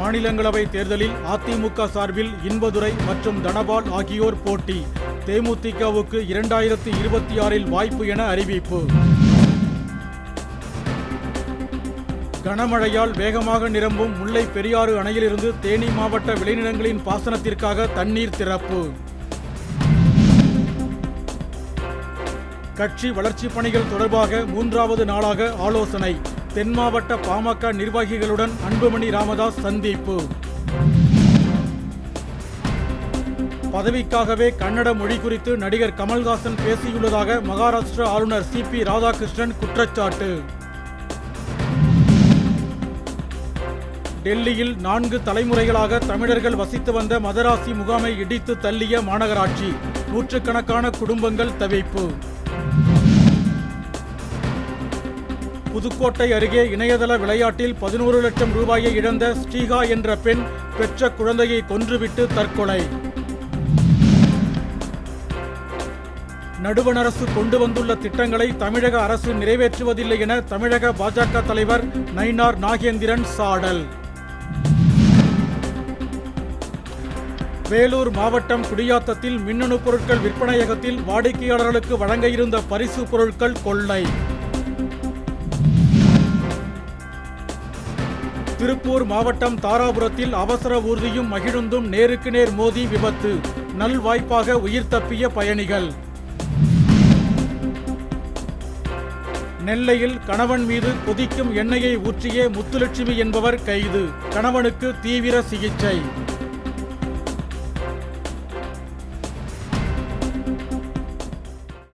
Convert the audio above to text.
மாநிலங்களவை தேர்தலில் அதிமுக சார்பில் இன்பதுரை மற்றும் தனபால் ஆகியோர் போட்டி. தேமுதிகவுக்கு இரண்டாயிரத்தி இருபத்தி ஆறில் வாய்ப்பு என அறிவிப்பு. கனமழையால் வேகமாக நிரம்பும் முல்லை பெரியாறு அணையிலிருந்து தேனி மாவட்ட விளைநிலங்களின் பாசனத்திற்காக தண்ணீர் திறப்பு. கட்சி வளர்ச்சிப் பணிகள் தொடர்பாக மூன்றாவது நாளாக ஆலோசனை. தென் மாவட்ட பாமக நிர்வாகிகளுடன் அன்புமணி ராமதாஸ் சந்திப்பு. பதவிக்காகவே கன்னட மொழி குறித்து நடிகர் கமல்ஹாசன் பேசியுள்ளதாக மகாராஷ்டிரா ஆளுநர் சி பி ராதாகிருஷ்ணன் குற்றச்சாட்டு. டெல்லியில் நான்கு தலைமுறைகளாக தமிழர்கள் வசித்து வந்த மதராசி முகாமை இடித்து தள்ளிய மாநகராட்சி. நூற்றுக்கணக்கான குடும்பங்கள் தவிப்பு. புதுக்கோட்டை அருகே இணையதள விளையாட்டில் பதினோரு லட்சம் ரூபாயை இழந்த ஸ்ரீகா என்ற பெண் பெற்ற குழந்தையை கொன்றுவிட்டு தற்கொலை. நடுவண் அரசு கொண்டு வந்துள்ள திட்டங்களை தமிழக அரசு நிறைவேற்றுவதில்லை என தமிழக பாஜக தலைவர் நயினார் நாகேந்திரன் சாடல். வேலூர் மாவட்டம் குடியாத்தத்தில் மின்னணு பொருட்கள் விற்பனையகத்தில் வாடிக்கையாளர்களுக்கு வழங்க இருந்த பரிசு பொருட்கள் கொள்ளை. திருப்பூர் மாவட்டம் தாராபுரத்தில் அவசர ஊர்தியும் மகிழுந்தும் நேருக்கு நேர் மோதி விபத்து. நல்வாய்ப்பாக உயிர் தப்பிய பயணிகள். நெல்லையில் கணவன் மீது கொதிக்கும் எண்ணெயை ஊற்றிய முத்துலட்சுமி என்பவர் கைது. கணவனுக்கு தீவிர சிகிச்சை.